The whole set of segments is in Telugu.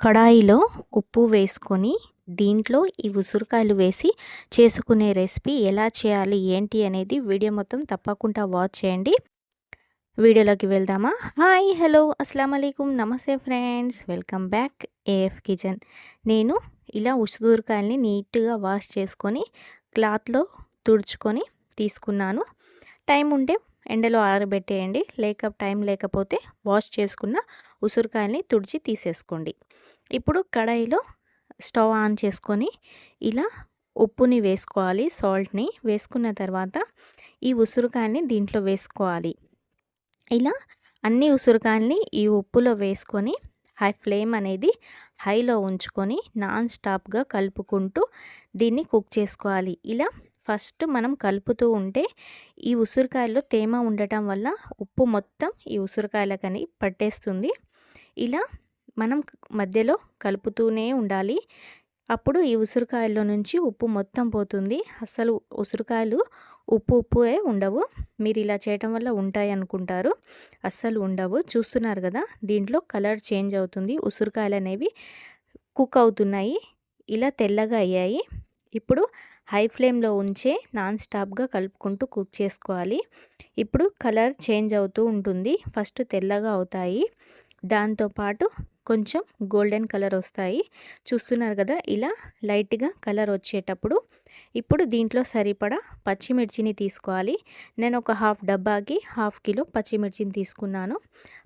కడాయిలో ఉప్పు వేసుకొని దీంట్లో ఈ ఉసిరికాయలు వేసి చేసుకునే రెసిపీ ఎలా చేయాలి ఏంటి అనేది వీడియో మొత్తం తప్పకుండా వాచ్ చేయండి. వీడియోలోకి వెళ్దామా? హాయ్ హలో అస్సలం అయికం నమస్తే friends welcome back AF kitchen. నేను ఇలా ఉసిరికాయల్ని నీట్గా వాష్ చేసుకొని క్లాత్లో తుడుచుకొని తీసుకున్నాను. టైం ఉంటే ఎండలో ఆరబెట్టేయండి. లేక టైం లేకపోతే వాష్ చేసుకున్న ఉసిరికాయల్ని తుడిచి తీసేసుకోండి. ఇప్పుడు కడాయిలో స్టవ్ ఆన్ చేసుకొని ఇలా ఉప్పుని వేసుకోవాలి సాల్ట్ని వేసుకున్న తర్వాత ఈ ఉసిరికాయల్ని దీంట్లో వేసుకోవాలి. ఇలా అన్ని ఉసిరికాయల్ని ఈ ఉప్పులో వేసుకొని హై ఫ్లేమ్ అనేది హైలో ఉంచుకొని నాన్ స్టాప్గా కలుపుకుంటూ దీన్ని కుక్ చేసుకోవాలి. ఇలా ఫస్ట్ మనం కలుపుతూ ఉంటే ఈ ఉసిరికాయల్లో తేమ ఉండటం వల్ల ఉప్పు మొత్తం ఈ ఉసిరికాయలకని పట్టేస్తుంది. ఇలా మనం మధ్యలో కలుపుతూనే ఉండాలి. అప్పుడు ఈ ఉసిరికాయల్లో నుంచి ఉప్పు మొత్తం పోతుంది. అసలు ఉసిరికాయలు ఉప్పు ఉప్పుయే ఉండవు. మీరు ఇలా చేయటం వల్ల ఉంటాయి అనుకుంటారు. అస్సలు ఉండవు. చూస్తున్నారు కదా దీంట్లో కలర్ చేంజ్ అవుతుంది. ఉసిరికాయలు అనేవి కుక్ అవుతున్నాయి. ఇలా తెల్లగా అయ్యాయి. ఇప్పుడు హై ఫ్లేమ్లో ఉంచే నాన్ స్టాప్గా కలుపుకుంటూ కుక్ చేసుకోవాలి. ఇప్పుడు కలర్ చేంజ్ అవుతూ ఉంటుంది. ఫస్ట్ తెల్లగా అవుతాయి. దాంతోపాటు కొంచెం గోల్డెన్ కలర్ వస్తాయి. చూస్తున్నారు కదా ఇలా లైట్గా కలర్ వచ్చేటప్పుడు ఇప్పుడు దీంట్లో సరిపడా పచ్చిమిర్చిని తీసుకోవాలి. నేను ఒక హాఫ్ డబ్బాకి హాఫ్ కిలో పచ్చిమిర్చిని తీసుకున్నాను.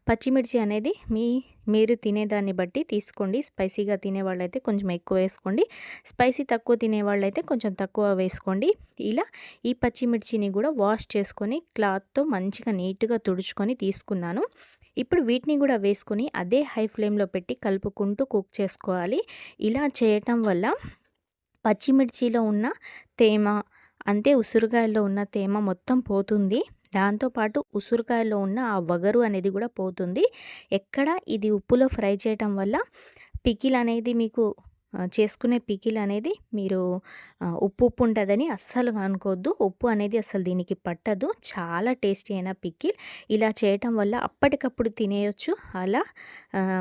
పచ్చిమిర్చి అనేది మీ మీరు తినేదాన్ని బట్టి తీసుకోండి. స్పైసీగా తినేవాళ్ళైతే కొంచెం ఎక్కువ వేసుకోండి. స్పైసీ తక్కువ తినేవాళ్ళైతే కొంచెం తక్కువ వేసుకోండి. ఇలా ఈ పచ్చిమిర్చిని కూడా వాష్ చేసుకొని క్లాత్తో మంచిగా నీట్గా తుడుచుకొని తీసుకున్నాను. ఇప్పుడు వీటిని కూడా వేసుకొని అదే హై ఫ్లేమ్లో పెట్టి కలుపుకుంటూ కుక్ చేసుకోవాలి. ఇలా చేయటం వల్ల పచ్చిమిర్చిలో ఉన్న తేమ అంతే ఉసిరికాయల్లో ఉన్న తేమ మొత్తం పోతుంది. దాంతోపాటు ఉసురుకాయలో ఉన్న ఆ వగరు అనేది కూడా పోతుంది. ఎక్కడ ఇది ఉప్పులో ఫ్రై చేయటం వల్ల పికిల్ అనేది మీకు చేసుకునే పికిల్ అనేది మీరు ఉప్పు ఉప్పు ఉంటుందని అస్సలు అనుకోవద్దు ఉప్పు అనేది అసలు దీనికి పట్టదు. చాలా టేస్టీ అయిన పికిల్. ఇలా చేయటం వల్ల అప్పటికప్పుడు తినేయొచ్చు. అలా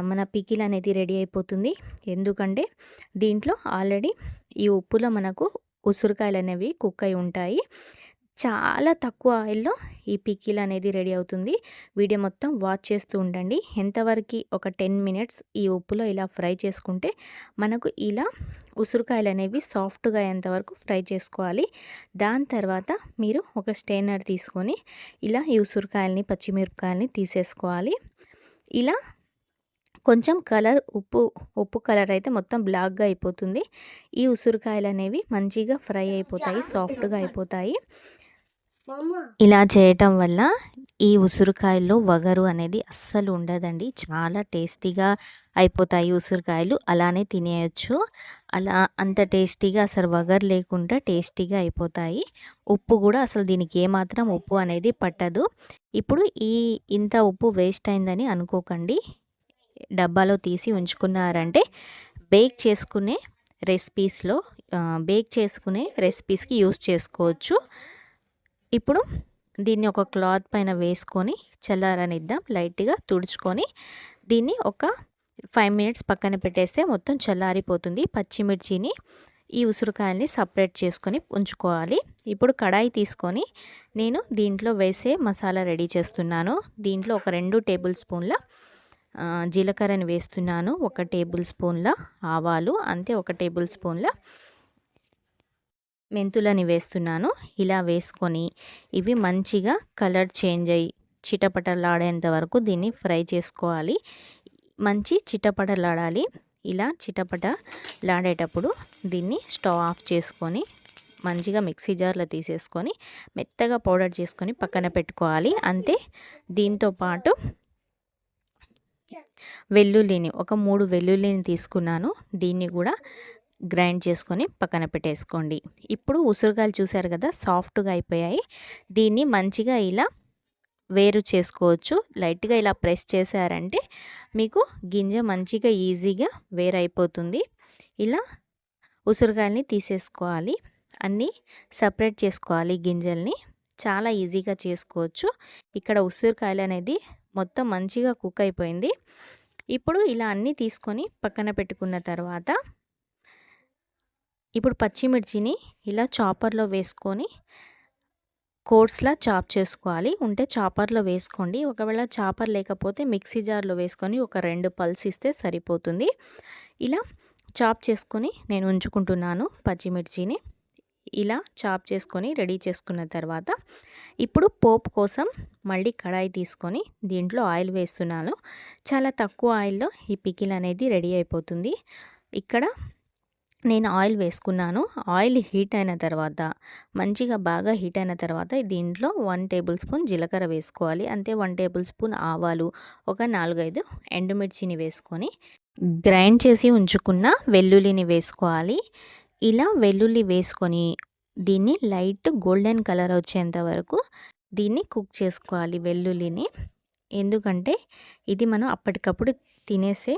మన పికిల్ అనేది రెడీ అయిపోతుంది. ఎందుకంటే దీంట్లో ఆల్రెడీ ఈ ఉప్పులో మనకు ఉసురుకాయలు అనేవి కుక్ అయి ఉంటాయి. చాలా తక్కువ ఆయిల్లో ఈ పికిల్ అనేది రెడీ అవుతుంది. వీడియో మొత్తం వాచ్ చేస్తూ ఉండండి. ఎంతవరకు ఒక టెన్ మినిట్స్ ఈ ఉప్పులో ఇలా ఫ్రై చేసుకుంటే మనకు ఇలా ఉసురుకాయలు అనేవి సాఫ్ట్గా అయ్యేంతవరకు ఫ్రై చేసుకోవాలి. దాని తర్వాత మీరు ఒక స్టెయినర్ తీసుకొని ఇలా ఈ ఉసురుకాయలని పచ్చిమిరపకాయలని తీసేసుకోవాలి. ఇలా కొంచెం కలర్ ఉప్పు ఉప్పు కలర్ అయితే మొత్తం బ్లాక్గా అయిపోతుంది. ఈ ఉసిరికాయలు అనేవి మంచిగా ఫ్రై అయిపోతాయి సాఫ్ట్గా అయిపోతాయి. ఇలా చేయటం వల్ల ఈ ఉసిరికాయల్లో వగరు అనేది అస్సలు ఉండదండి. చాలా టేస్టీగా అయిపోతాయి ఉసిరికాయలు. అలానే తినేయచ్చు. అలా అంత టేస్టీగా అసలు వగరు లేకుండా టేస్టీగా అయిపోతాయి. ఉప్పు కూడా అసలు దీనికి ఏమాత్రం ఉప్పు అనేది పట్టదు. ఇప్పుడు ఈ ఇంత ఉప్పు వేస్ట్ అయిందని అనుకోకండి. డబ్బాలో తీసి ఉంచుకున్నారంటే బేక్ చేసుకునే రెసిపీస్లో బేక్ చేసుకునే రెసిపీస్కి యూస్ చేసుకోవచ్చు. ఇప్పుడు దీన్ని ఒక క్లాత్ పైన వేసుకొని చల్లారనిద్దాం. లైట్గా తుడుచుకొని దీన్ని ఒక ఫైవ్ మినిట్స్ పక్కన పెట్టేస్తే మొత్తం చల్లారిపోతుంది. పచ్చిమిర్చిని ఈ ఉసిరికాయల్ని సపరేట్ చేసుకొని ఉంచుకోవాలి. ఇప్పుడు కడాయి తీసుకొని నేను దీంట్లో వేసే మసాలా రెడీ చేస్తున్నాను. దీంట్లో ఒక రెండు టేబుల్ స్పూన్ల జీలకర్రని వేస్తున్నాను. ఒక టేబుల్ స్పూన్ల ఆవాలు అంతే ఒక టేబుల్ స్పూన్ల మెంతులని వేస్తున్నాను. ఇలా వేసుకొని ఇవి మంచిగా కలర్ చేంజ్ అయ్యి చిటపటలాడేంత వరకు దీన్ని ఫ్రై చేసుకోవాలి. మంచి చిటపటలాడాలి. ఇలా చిటపటలాడేటప్పుడు దీన్ని స్టవ్ ఆఫ్ చేసుకొని మంచిగా మిక్సీ జార్లో తీసేసుకొని మెత్తగా పౌడర్ చేసుకొని పక్కన పెట్టుకోవాలి. అంతే దీంతో పాటు వెల్లుల్లిని ఒక మూడు వెల్లుల్లిని తీసుకున్నాను. దీన్ని కూడా గ్రైండ్ చేసుకొని పక్కన పెట్టేసుకోండి. ఇప్పుడు ఉసిరికాయలు చూసారు కదా సాఫ్ట్గా అయిపోయాయి. దీన్ని మంచిగా ఇలా వేరు చేసుకోవచ్చు. లైట్గా ఇలా ప్రెస్ చేశారంటే మీకు గింజ మంచిగా ఈజీగా వేరైపోతుంది. ఇలా ఉసురుగాయల్ని తీసేసుకోవాలి. అన్నీ సపరేట్ చేసుకోవాలి గింజల్ని. చాలా ఈజీగా చేసుకోవచ్చు. ఇక్కడ ఉసిరికాయలు అనేది మొత్తం మంచిగా కుక్ అయిపోయింది. ఇప్పుడు ఇలా అన్నీ తీసుకొని పక్కన పెట్టుకున్న తర్వాత ఇప్పుడు పచ్చిమిర్చిని ఇలా చాపర్లో వేసుకొని కోర్స్లా చాప్ చేసుకోవాలి. ఉంటే చాపర్లో వేసుకోండి. ఒకవేళ చాపర్ లేకపోతే మిక్సీ జార్లో వేసుకొని ఒక రెండు పల్స్ ఇస్తే సరిపోతుంది. ఇలా చాప్ చేసుకొని నేను ఉంచుకుంటున్నాను పచ్చిమిర్చిని. ఇలా చాప్ చేసుకొని రెడీ చేసుకున్న తర్వాత ఇప్పుడు పోపు కోసం మళ్ళీ కడాయి తీసుకొని దీంట్లో ఆయిల్ వేస్తున్నాను. చాలా తక్కువ ఆయిల్లో ఈ పికిల్ అనేది రెడీ అయిపోతుంది. ఇక్కడ నేను ఆయిల్ వేసుకున్నాను. ఆయిల్ హీట్ అయిన తర్వాత మంచిగా బాగా హీట్ అయిన తర్వాత దీంట్లో వన్ టేబుల్ స్పూన్ జీలకర్ర వేసుకోవాలి. అంతే వన్ టేబుల్ స్పూన్ ఆవాలు ఒక నాలుగైదు ఎండుమిర్చిని వేసుకొని గ్రైండ్ చేసి ఉంచుకున్న వెల్లుల్లిని వేసుకోవాలి. ఇలా వెల్లుల్లి వేసుకొని దీన్ని లైట్ గోల్డెన్ కలర్ వచ్చేంత వరకు దీన్ని కుక్ చేసుకోవాలి వెల్లుల్లిని. ఎందుకంటే ఇది మనం అప్పటికప్పుడు తినేసే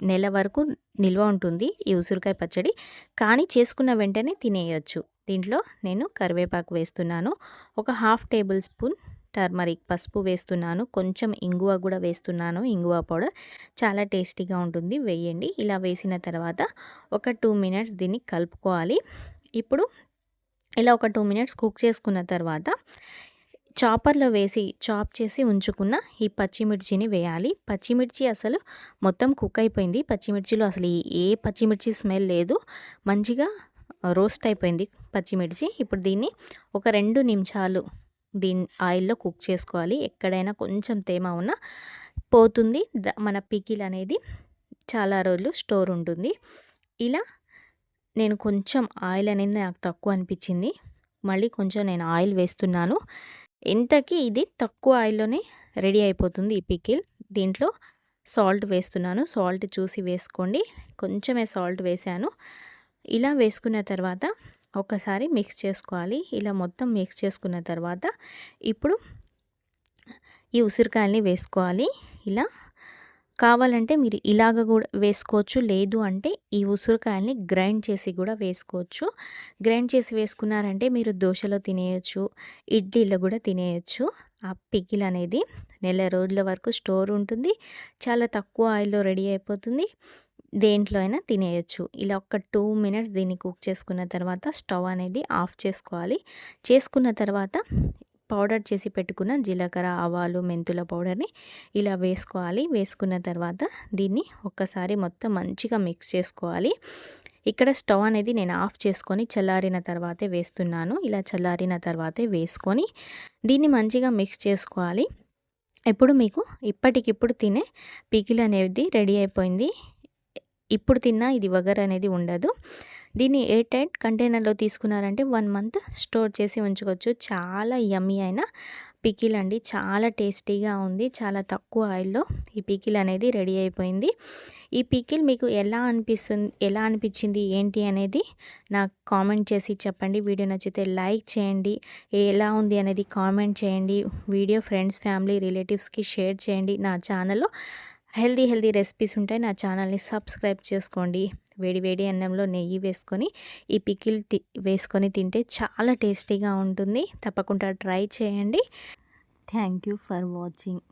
నెల వరకు నిల్వ ఉంటుంది ఈ ఉసిరికాయ పచ్చడి. కానీ చేసుకున్న వెంటనే తినేయచ్చు. దీంట్లో నేను కరివేపాకు వేస్తున్నాను. ఒక హాఫ్ టేబుల్ స్పూన్ టర్మరిక్ పసుపు వేస్తున్నాను. కొంచెం ఇంగువ కూడా వేస్తున్నాను. ఇంగువ పౌడర్ చాలా టేస్టీగా ఉంటుంది. వేయండి. ఇలా వేసిన తర్వాత ఒక టూ మినిట్స్ దీన్ని కలుపుకోవాలి. ఇప్పుడు ఇలా ఒక టూ మినిట్స్ కుక్ చేసుకున్న తర్వాత చాపర్లో వేసి చాప్ చేసి ఉంచుకున్న ఈ పచ్చిమిర్చిని వేయాలి. పచ్చిమిర్చి అసలు మొత్తం కుక్ అయిపోయింది. పచ్చిమిర్చిలో అసలు ఏ పచ్చిమిర్చి స్మెల్ లేదు. మంచిగా రోస్ట్ అయిపోయింది పచ్చిమిర్చి. ఇప్పుడు దీన్ని ఒక రెండు నిమిషాలు దీని ఆయిల్లో కుక్ చేసుకోవాలి. ఎక్కడైనా కొంచెం తేమ ఉన్నా పోతుంది. మన పికిల్ అనేది చాలా రోజులు స్టోర్ ఉంటుంది. ఇలా నేను కొంచెం ఆయిల్ అనేది నాకు తక్కువ అనిపించింది. మళ్ళీ కొంచెం నేను ఆయిల్ వేస్తున్నాను. ఇంతకీ ఇది తక్కువ ఆయిల్లోనే రెడీ అయిపోతుంది ఈ పికిల్. దీంట్లో సాల్ట్ వేస్తున్నాను. సాల్ట్ చూసి వేసుకోండి. కొంచెమే సాల్ట్ వేసాను. ఇలా వేసుకున్న తర్వాత ఒకసారి మిక్స్ చేసుకోవాలి. ఇలా మొత్తం మిక్స్ చేసుకున్న తర్వాత ఇప్పుడు ఈ ఉసిరికాయల్ని వేసుకోవాలి. ఇలా కావాలంటే మీరు ఇలాగ కూడా వేసుకోవచ్చు. లేదు అంటే ఈ ఉసిరికాయల్ని గ్రైండ్ చేసి కూడా వేసుకోవచ్చు. గ్రైండ్ చేసి వేసుకున్నారంటే మీరు దోశలో తినేయచ్చు ఇడ్లీలో కూడా తినేయచ్చు. ఆ పికిల్ అనేది నెల రోజుల వరకు స్టోర్ ఉంటుంది. చాలా తక్కువ ఆయిల్లో రెడీ అయిపోతుంది. దేంట్లో అయినా తినేయచ్చు. ఇలా ఒక టూ మినిట్స్ దీన్ని కుక్ చేసుకున్న తర్వాత స్టవ్ అనేది ఆఫ్ చేసుకోవాలి. చేసుకున్న తర్వాత పౌడర్ చేసి పెట్టుకున్న జీలకర్ర ఆవాలు మెంతుల పౌడర్ని ఇలా వేసుకోవాలి. వేసుకున్న తర్వాత దీన్ని ఒక్కసారి మొత్తం మంచిగా మిక్స్ చేసుకోవాలి. ఇక్కడ స్టవ్ అనేది నేను ఆఫ్ చేసుకొని చల్లారిన తర్వాతే వేస్తున్నాను. ఇలా చల్లారిన తర్వాతే వేసుకొని దీన్ని మంచిగా మిక్స్ చేసుకోవాలి. ఇప్పుడు మీకు ఇప్పటికిప్పుడు తినే పికిల్ అనేది రెడీ అయిపోయింది. ఇప్పుడు తిన్నా ఇది వగర్ అనేది ఉండదు. దీన్ని ఎయిర్ టైట్ కంటైనర్లో తీసుకున్నారంటే వన్ మంత్ స్టోర్ చేసి ఉంచుకోవచ్చు. చాలా యమ్మీ అయిన పికిల్ అండి చాలా టేస్టీగా ఉంది. చాలా తక్కువ ఆయిల్లో ఈ పికిల్ అనేది రెడీ అయిపోయింది. ఈ పికిల్ మీకు ఎలా అనిపిస్తుంది ఎలా అనిపించింది ఏంటి అనేది నాకు కామెంట్ చేసి చెప్పండి. వీడియో నచ్చితే లైక్ చేయండి. ఎలా ఉంది అనేది కామెంట్ చేయండి. వీడియో ఫ్రెండ్స్ ఫ్యామిలీ రిలేటివ్స్కి షేర్ చేయండి. నా ఛానల్లో హెల్దీ హెల్దీ రెసిపీస్ ఉంటాయి. నా ఛానల్ని సబ్స్క్రైబ్ చేసుకోండి. వేడి వేడి అన్నంలో నెయ్యి వేసుకొని ఈ పికిల్ తి వేసుకొని తింటే చాలా టేస్టీగా ఉంటుంది. తప్పకుండా ట్రై చేయండి. Thank you for watching.